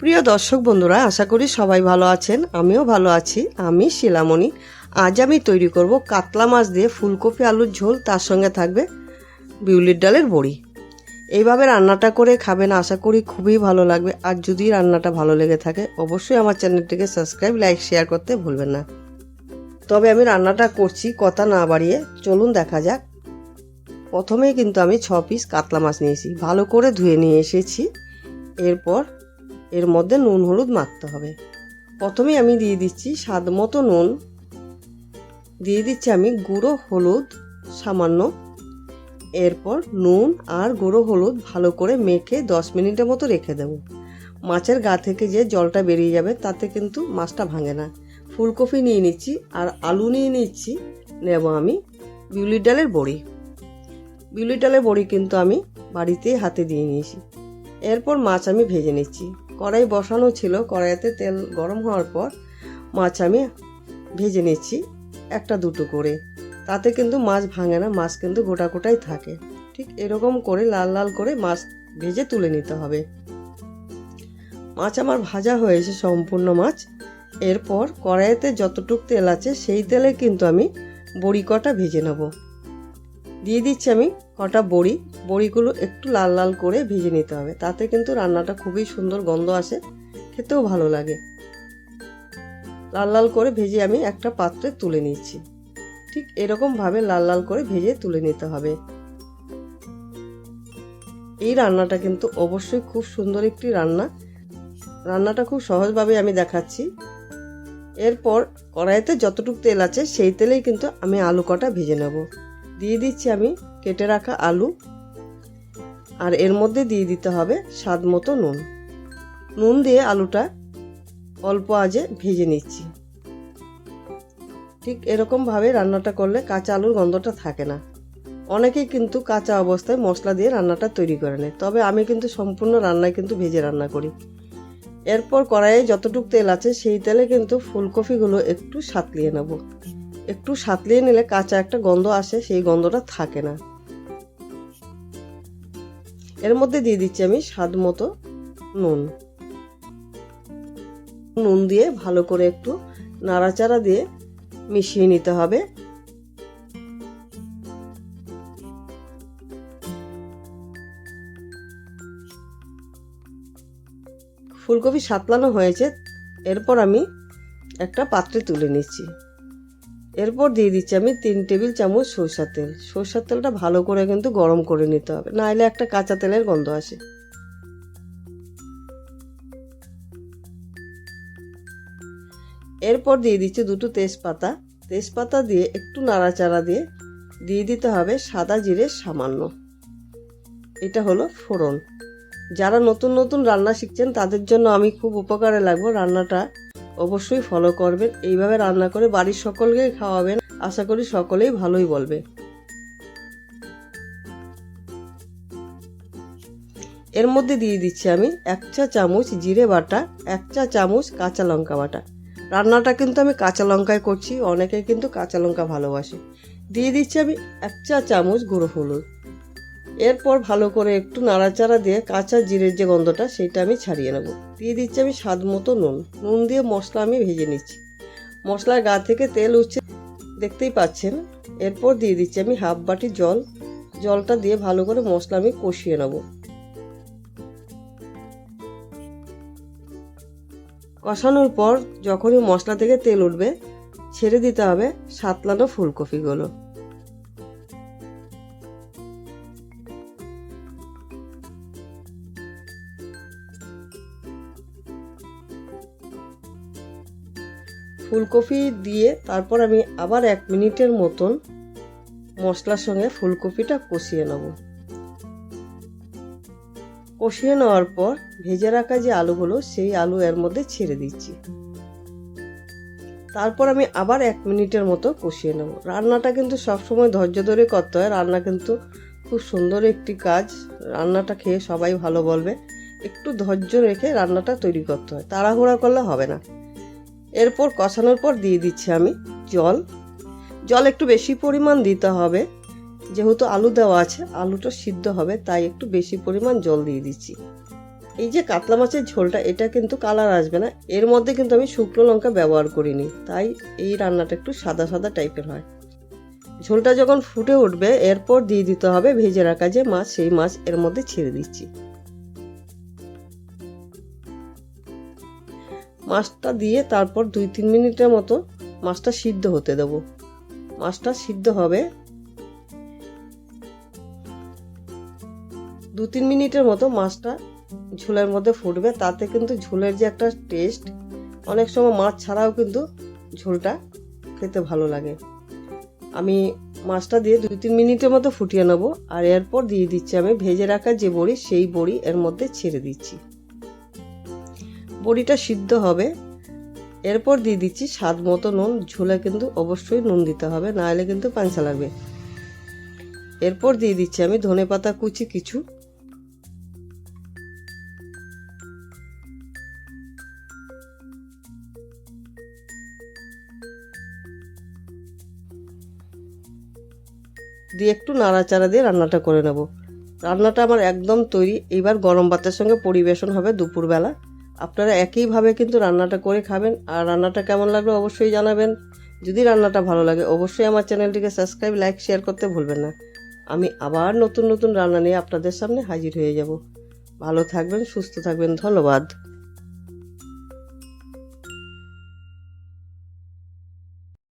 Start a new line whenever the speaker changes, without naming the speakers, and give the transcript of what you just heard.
প্রিয় দর্শক বন্ধুরা, আশা করি সবাই ভালো আছেন, আমিও ভালো আছি, আমি শিলামণি। আজ আমি তৈরি করব কাতলা মাছ দিয়ে ফুলকপি আলুর ঝোল, তার সঙ্গে থাকবে বিউলির ডালের বড়ি। এইভাবে রান্নাটা করে খাবেন, আশা করি খুবই ভালো লাগবে। আর যদি রান্নাটা ভালো লেগে থাকে, অবশ্যই আমার চ্যানেলটিকে সাবস্ক্রাইব, লাইক, শেয়ার করতে ভুলবেন না। তবে আমি রান্নাটা করছি, কথা না বাড়িয়ে। চলুন দেখা যাক। প্রথমেই কিন্তু আমি ছ পিস কাতলা মাছ নিয়েছি। ভালো করে ধুয়ে নিয়ে এসেছি। এরপর এর মধ্যে নুন হলুদ মাখতে হবে। প্রথমেই আমি দিয়ে দিচ্ছি স্বাদ মতো নুন। দিয়ে দিচ্ছি আমি গুঁড়ো হলুদ সামান্য। এরপর নুন আর গুঁড়ো হলুদ ভালো করে মেখে দশ মিনিটের মতো রেখে দেব। মাছের গা থেকে যে জলটা বেরিয়ে যাবে, তাতে কিন্তু মাছটা ভাঙে না। ফুলকপি নিয়ে নিচ্ছি আর আলু নিয়ে নিচ্ছি, নেব আমি বিউলির ডালের বড়ি। বিউলির ডালের বড়ি কিন্তু আমি বাড়িতেই হাতে দিয়ে নিয়েছি। এরপর মাছ আমি ভেজে নিচ্ছি। কড়াই বসানো ছিল। কড়াইতে তেল গরম হওয়ার পর মাছ আমি ভেজে নিচ্ছি, একটা দুটো করে। তাতে কিন্তু মাছ ভাঙে না, মাছ কিন্তু গোটা গোটাই থাকে। ঠিক এরকম করে লাল লাল করে মাছ ভেজে তুলে নিতে হবে। মাছ আমার ভাজা হয়েছে, সম্পূর্ণ মাছ। এরপর কড়াইতে যতটুক তেল আছে, সেই তেলে কিন্তু আমি বড়ি কটা ভেজে নেব। দিয়ে দিচ্ছি আমি কটা বড়ি, বড়িগুলো একটু লাল লাল করে ভেজে নিতে হবে। তাতে কিন্তু রান্নাটা খুবই সুন্দর গন্ধ আসে, খেতেও ভালো লাগে। লাল লাল করে ভেজে আমি একটা পাত্রে তুলে নিচ্ছি। ঠিক এরকমভাবে লাল লাল করে ভেজে তুলে নিতে হবে। এই রান্নাটা কিন্তু অবশ্যই খুব সুন্দর একটি রান্না। রান্নাটা খুব সহজভাবে আমি দেখাচ্ছি। এরপর কড়াইতে যতটুকু তেল আছে সেই তেলেই কিন্তু আমি আলু কটা ভেজে নেব। দিয়ে দিচ্ছি আমি কেটে রাখা আলু। আর এর মধ্যে দিয়ে দিতে হবে স্বাদ মতো নুন। নুন দিয়ে আলুটা অল্প আজে ভেজে নিচ্ছি। ঠিক এরকমভাবে রান্নাটা করলে কাঁচা আলুর গন্ধটা থাকে না। অনেকেই কিন্তু কাঁচা অবস্থায় মশলা দিয়ে রান্নাটা তৈরি করে নেয়। তবে আমি কিন্তু সম্পূর্ণ রান্নায় কিন্তু ভেজে রান্না করি। এরপর কড়াইয়ে যতটুকু তেল আছে সেই তেলে কিন্তু ফুলকপিগুলো একটু সাতলিয়ে নেব। একটু সাতলিয়ে নিলে কাঁচা একটা গন্ধ আসে, সেই গন্ধটা থাকে না। এর মধ্যে দিয়ে দিচ্ছি আমি স্বাদ মতো নুন। নুন দিয়ে ভালো করে একটু নাড়াচাড়া দিয়ে মিশিয়ে নিতে হবে। ফুলকপি সাতলানো হয়েছে, এরপর আমি একটা পাত্রে তুলে নিচ্ছি। এরপর দিয়ে দিচ্ছি আমি তিন টেবিল চামচ সরষার তেল। সরষার তেলটা ভালো করে কিন্তু গরম করে নিতে হবে নাহলে একটা কাঁচা তেলের গন্ধ আসে। এরপর দিয়ে দিচ্ছি দুটো তেজপাতা। তেজপাতা দিয়ে একটু নাড়াচাড়া দিয়ে দিয়ে দিতে হবে সাদা জিরে সামান্য। এটা হলো ফোড়ন। যারা নতুন নতুন রান্না শিখছেন, তাদের জন্য আমি খুব উপকারে লাগবো রান্নাটা। অবশ্যই ফলো করবেন। এইভাবে রান্না করে বাড়ির সকলকে খাওয়াবেন। আশা করি সকলেই ভালোই বলবে। এর মধ্যে দিয়ে দিচ্ছি আমি এক চা চামচ জিরে বাটা, এক চা চামচ কাঁচা লঙ্কা বাটা। রান্নাটা কিন্তু আমি কাঁচা লঙ্কায় করছি, অনেকে কিন্তু কাঁচা লঙ্কা ভালোবাসে। দিয়ে দিচ্ছি আমি এক চা চামচ গুঁড়ো হলুদ। এরপর ভালো করে একটু নাড়াচাড়া দিয়ে কাঁচা জিরের যে গন্ধটা সেটা আমি ছাড়িয়ে নেব। দিয়ে দিচ্ছি আমি স্বাদ মতো নুন। নুন দিয়ে মশলা আমি ভেজে নিচ্ছি। মশলার গা থেকে তেল উঠছে, দেখতেই পাচ্ছেন? এরপর দিয়ে দিচ্ছি আমি হাফ বাটি জল। জলটা দিয়ে ভালো করে মশলা আমি কষিয়ে নেব। কষানোর পর যখনই মশলা থেকে তেল উঠবে, ছেড়ে দিতে হবে সাতলানো ফুলকপিগুলো। ফুলকপি দিয়ে তারপর আমি আবার এক মিনিটের মতন মশলার সঙ্গে ফুলকপিটা কষিয়ে নেব। কষিয়ে নেওয়ার পর ভেজে রাখা যে আলুগুলো, সেই আলু এর মধ্যে ছেড়ে দিচ্ছি। তারপর আমি আবার এক মিনিটের মতো কষিয়ে নেব। রান্নাটা কিন্তু সবসময় ধৈর্য ধরে করতে হয়। রান্না কিন্তু খুব সুন্দর একটি কাজ। রান্নাটা খেয়ে সবাই ভালো বলবে। একটু ধৈর্য রেখে রান্নাটা তৈরি করতে হয়। তাড়াহুড়া করলে হবে না। এরপর কষানোর পর দিয়ে দিচ্ছি আমি জল। জল একটু বেশি পরিমাণ দিতে হবে। যেহেতু আলু দেওয়া আছে, আলুটা সিদ্ধ হবে, তাই একটু বেশি পরিমাণ জল দিয়ে দিচ্ছি। এই যে কাতলা মাছের ঝোলটা, এটা কিন্তু কালার আসবে না। এর মধ্যে কিন্তু আমি শুকনো লঙ্কা ব্যবহার করিনি, তাই এই রান্নাটা একটু সাদা সাদা টাইপের হয়। ঝোলটা যখন ফুটে উঠবে, এরপর দিয়ে দিতে হবে ভেজে রাখা যে মাছ, সেই মাছ এর মধ্যে ছেড়ে দিচ্ছি। মাছটা দিয়ে তারপর দুই তিন মিনিটের মতো মাছটা সিদ্ধ হতে দেব। মাছটা সিদ্ধ হবে দু তিন মিনিটের মতো মাছটা ঝোলের মধ্যে ফুটবে। তাতে কিন্তু ঝোলের যে একটা টেস্ট অনেক সময় মাছ ছাড়াও কিন্তু ঝোলটা খেতে ভালো লাগে। আমি মাছটা দিয়ে দুই তিন মিনিটের মতো ফুটিয়ে নেব আর এরপর দিয়ে দিচ্ছি আমি ভেজে রাখা যে বড়ি, সেই বড়ি এর মধ্যে ছেড়ে দিচ্ছি। বড়িটা সিদ্ধ হবে। এরপর দিয়ে দিচ্ছি স্বাদ মতো নুন। ঝোলে কিন্তু অবশ্যই নুন দিতে হবে, নাহলে কিন্তু পাঞ্চা লাগবে। এরপর দিয়ে দিচ্ছি আমি ধনে পাতা কুচি কিছু। দিয়ে একটু নাড়াচাড়া দিয়ে রান্নাটা করে নেব। রান্নাটা আমার একদম তৈরি। এইবার গরম ভাতের সঙ্গে পরিবেশন হবে দুপুরবেলা। আপনারা একইভাবে কিন্তু রান্নাটা করে খাবেন। আর রান্নাটা কেমন লাগল অবশ্যই জানাবেন। যদি রান্নাটা ভালো লাগে, অবশ্যই আমার চ্যানেলটিকে সাবস্ক্রাইব, লাইক, শেয়ার করতে ভুলবেন না। আমি আবার নতুন নতুন রান্না নিয়ে আপনাদের সামনে হাজির হয়ে যাব। ভালো থাকবেন, সুস্থ থাকবেন। ধন্যবাদ।